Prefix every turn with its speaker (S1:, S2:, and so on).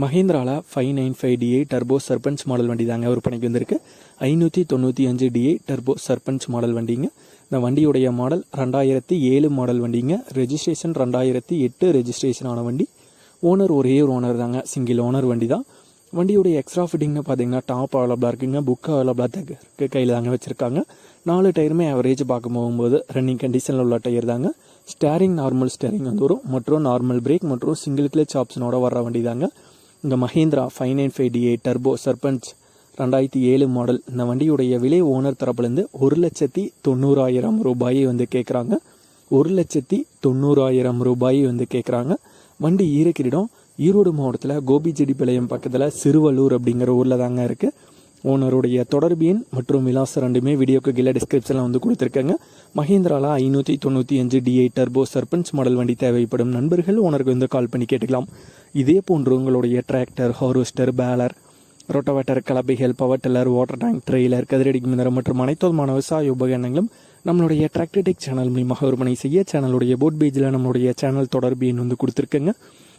S1: மஹேந்திராவில் five nine five DI turbo Sarpanch model வண்டி தாங்க விற்பனைக்கு வந்திருக்கு. ஐநூற்றி தொண்ணூற்றி அஞ்சு டிஏ டர்போ சர்பஞ்ச் மாடல் வண்டிங்க. இந்த வண்டியுடைய மாடல் ரெண்டாயிரத்தி ஏழு மாடல் வண்டிங்க. ரெஜிஸ்ட்ரேஷன் ரெண்டாயிரத்தி எட்டு ரெஜிஸ்ட்ரேஷன் ஆன வண்டி. ஓனர் ஒரே ஒரு ஓனர் தாங்க. சிங்கிள் ஓனர் வண்டி தான் வண்டியுடைய எக்ஸ்ட்ரா ஃபிட்டிங்னு பார்த்தீங்கன்னா டாப் அவைலபிளாக இருக்குங்க. புக் அவைலபிளாக தான் இருக்குது கையில் தாங்க வச்சுருக்காங்க. நாலு டயருமே ஆவரேஜ் பார்க்க போகும்போது ரன்னிங் கண்டிஷனில் உள்ள டயர் தாங்க. ஸ்டேரிங் நார்மல் ஸ்டேரிங் வந்து வரும். மற்றும் நார்மல் பிரேக் மற்றும் சிங்கிள் கிளச் ஆப்ஷனோட வர வண்டி தாங்க இந்த Mahindra five nine five DI turbo Sarpanch ரெண்டாயிரத்தி ஏழு மாடல். இந்த வண்டியுடைய விலை ஓனர் தரப்புலேருந்து ஒரு லட்சத்தி தொண்ணூறாயிரம் ரூபாயை வந்து கேட்குறாங்க. ஒரு லட்சத்தி தொண்ணூறாயிரம் ரூபாய் வந்து கேட்குறாங்க. வண்டி ஈரக்கிரிடம் ஈரோடு மாவட்டத்தில் கோபிச்செடிப்பாளையம் பக்கத்தில் சிறுவலூர் அப்படிங்கிற ஊரில் தாங்க இருக்குது ஓனருடைய தொடர்பு எண் மற்றும் விலாசம் ரெண்டுமே வீடியோக்கு கீழே டிஸ்கிரிப்ஷனில் வந்து கொடுத்துருக்கேங்க. மஹேந்திராவில் ஐநூற்றி தொண்ணூற்றி அஞ்சு டிஐ டர்போ சர்பஞ்ச் மாடல் வண்டி தேவைப்படும் நண்பர்கள் ஓனருக்கு வந்து கால் பண்ணி கேட்டுக்கலாம். இதே போன்று உங்களுடைய tractor harvester baler rotavator கலப்பைகள் power tiller water tank trailer கதிரடி மினரம் மற்றும் அனைத்து விதமான விவசாய உபகரணங்களும் நம்மளுடைய டிராக்டர்டெக் சேனல் மூலியமாக விற்பனை செய்ய சேனலுடைய போட் பேஜில் நம்மளுடைய சேனல் தொடர்பு எண் வந்து கொடுத்துருக்கேங்க.